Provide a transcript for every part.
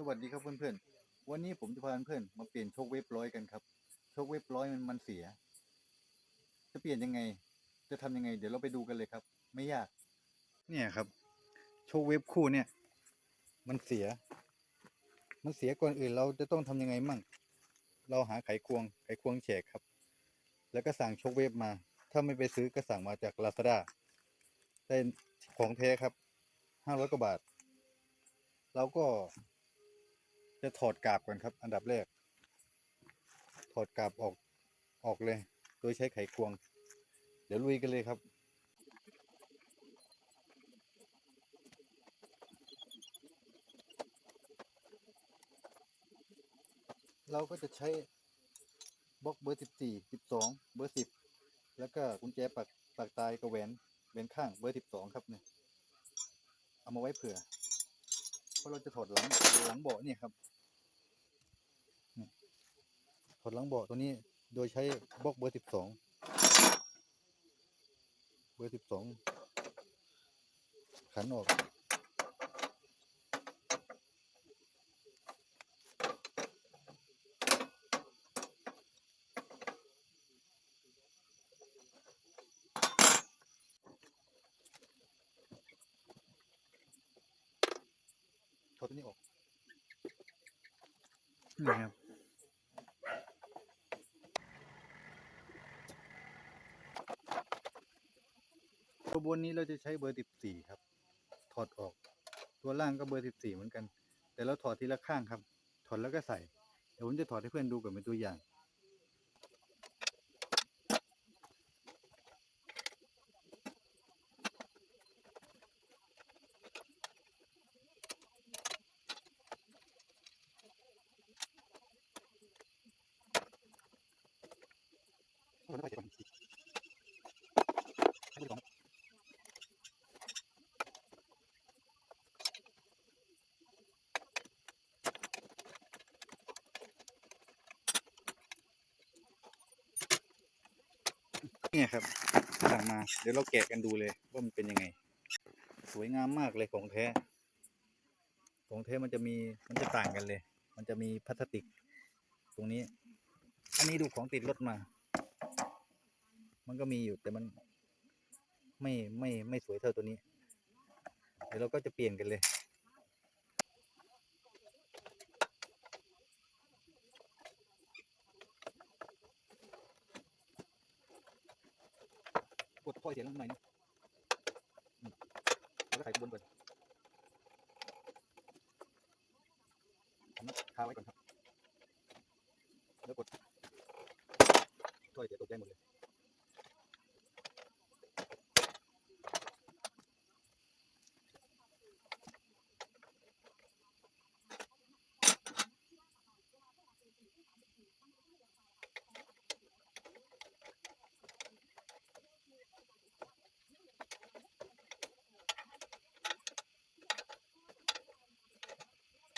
สวัสดีครับเพื่อนๆ วันนี้ผมจะพาเพื่อนมาเปลี่ยนโชคเว็บร้อยกันครับ โชคเว็บร้อยมันมันเสีย จะเปลี่ยนยังไง จะทำยังไง เดี๋ยวเราไปดูกันเลยครับ ไม่ยาก เนี่ยครับ โชคเว็บคู่เนี่ย มันเสีย มันเสียก่อนอื่นเราจะต้องทำยังไงมั่ง เราหาไขควง ไขควงแฉกครับ แล้วก็สั่งโชคเว็บมา ถ้าไม่ไปซื้อก็สั่งมาจาก Lazada ได้ของแท้ครับห้าร้อยกว่าบาท เราก็ จะถอดกาบก่อนครับ อันดับแรก ถอดกาบออกออกเลย โดยใช้ไขควง เดี๋ยวลุยกันเลยครับเราก็จะใช้บล็อกเบอร์สิบสี่สิบสองเบอร์สิบแล้วก็กุญแจปักปักตายกับแหวนแหวนข้างเบอร์สิบสองครับเนี่ยเอามาไว้เผื่อ เพราะเราจะถอดหลังหลังเบาะเนี่ยครับ ดหลังเบาะตัวนี้โดยใช้บล็อกเบอร์สิบสองเบอร์สิบสองขันออกถอดตัวนี้ออกนี่ครับ ตัวบนนี้เราจะใช้เบอร์14ครับ ถอดออก ตัวล่างก็เบอร์14เหมือนกัน แต่เราถอดทีละข้างครับ ถอดแล้วก็ใส่ เดี๋ยวผมจะถอดให้เพื่อนดูก่อนเป็นตัวอย่าง เนี่ยครับสั่งมา เดี๋ยวเราแกะกันดูเลยว่ามันเป็นยังไง สวยงามมากเลยของแท้ ของแท้มันจะมีมันจะต่างกันเลย มันจะมีพลาสติก ตรงนี้ อันนี้ดูของติดรถมา มันก็มีอยู่แต่มัน ไม่ไม่ไม่สวยเท่าตัวนี้ เดี๋ยวเราก็จะเปลี่ยนกันเลย กดถ้อยเสียงลงหน่อยนะอืมแล้วก็ใส่บนก่อนผมคาไว้ก่อนครับ แล้วกดถ้อยเสียตกใจหมดเลย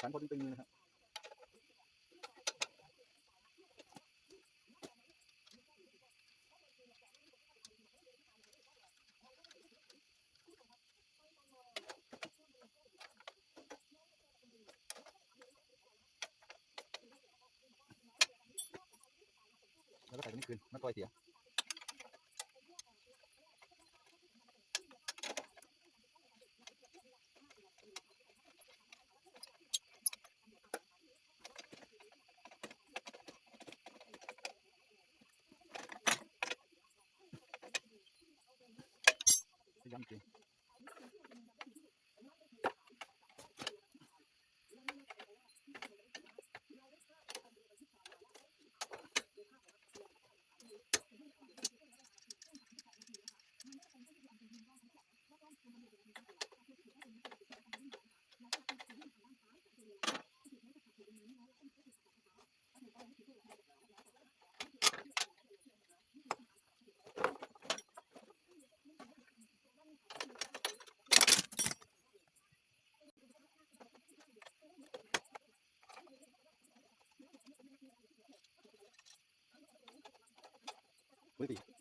ขันพอตึงๆนนะครับแล้วก็ใส่ตัวนี้คืนไม่ปล่อยเสีย ย้ำ จ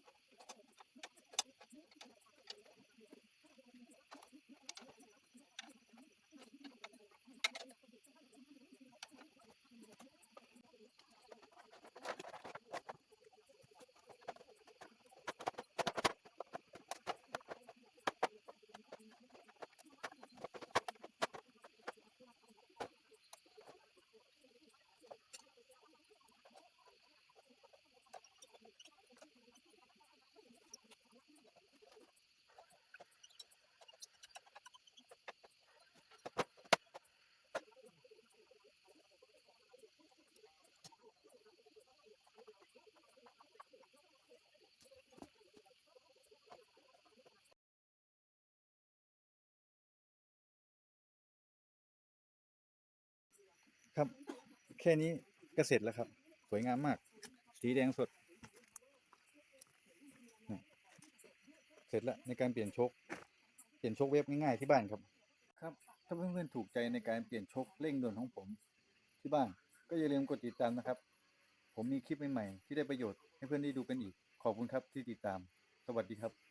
ครับ แค่นี้ก็เสร็จแล้วครับ สวยงามมาก สีแดงสดเสร็จแล้วในการเปลี่ยนโชคเปลี่ยนโชคเวฟง่ายๆที่บ้านครับ ครับ ถ้าเพื่อนๆถูกใจในการเปลี่ยนโชคเร่งด่วนของผม ที่บ้านก็อย่าลืมกดติดตามนะครับ ผมมีคลิปใหม่ๆที่ได้ประโยชน์ให้เพื่อนได้ดูกันอีก ขอบคุณครับที่ติดตาม สวัสดีครับ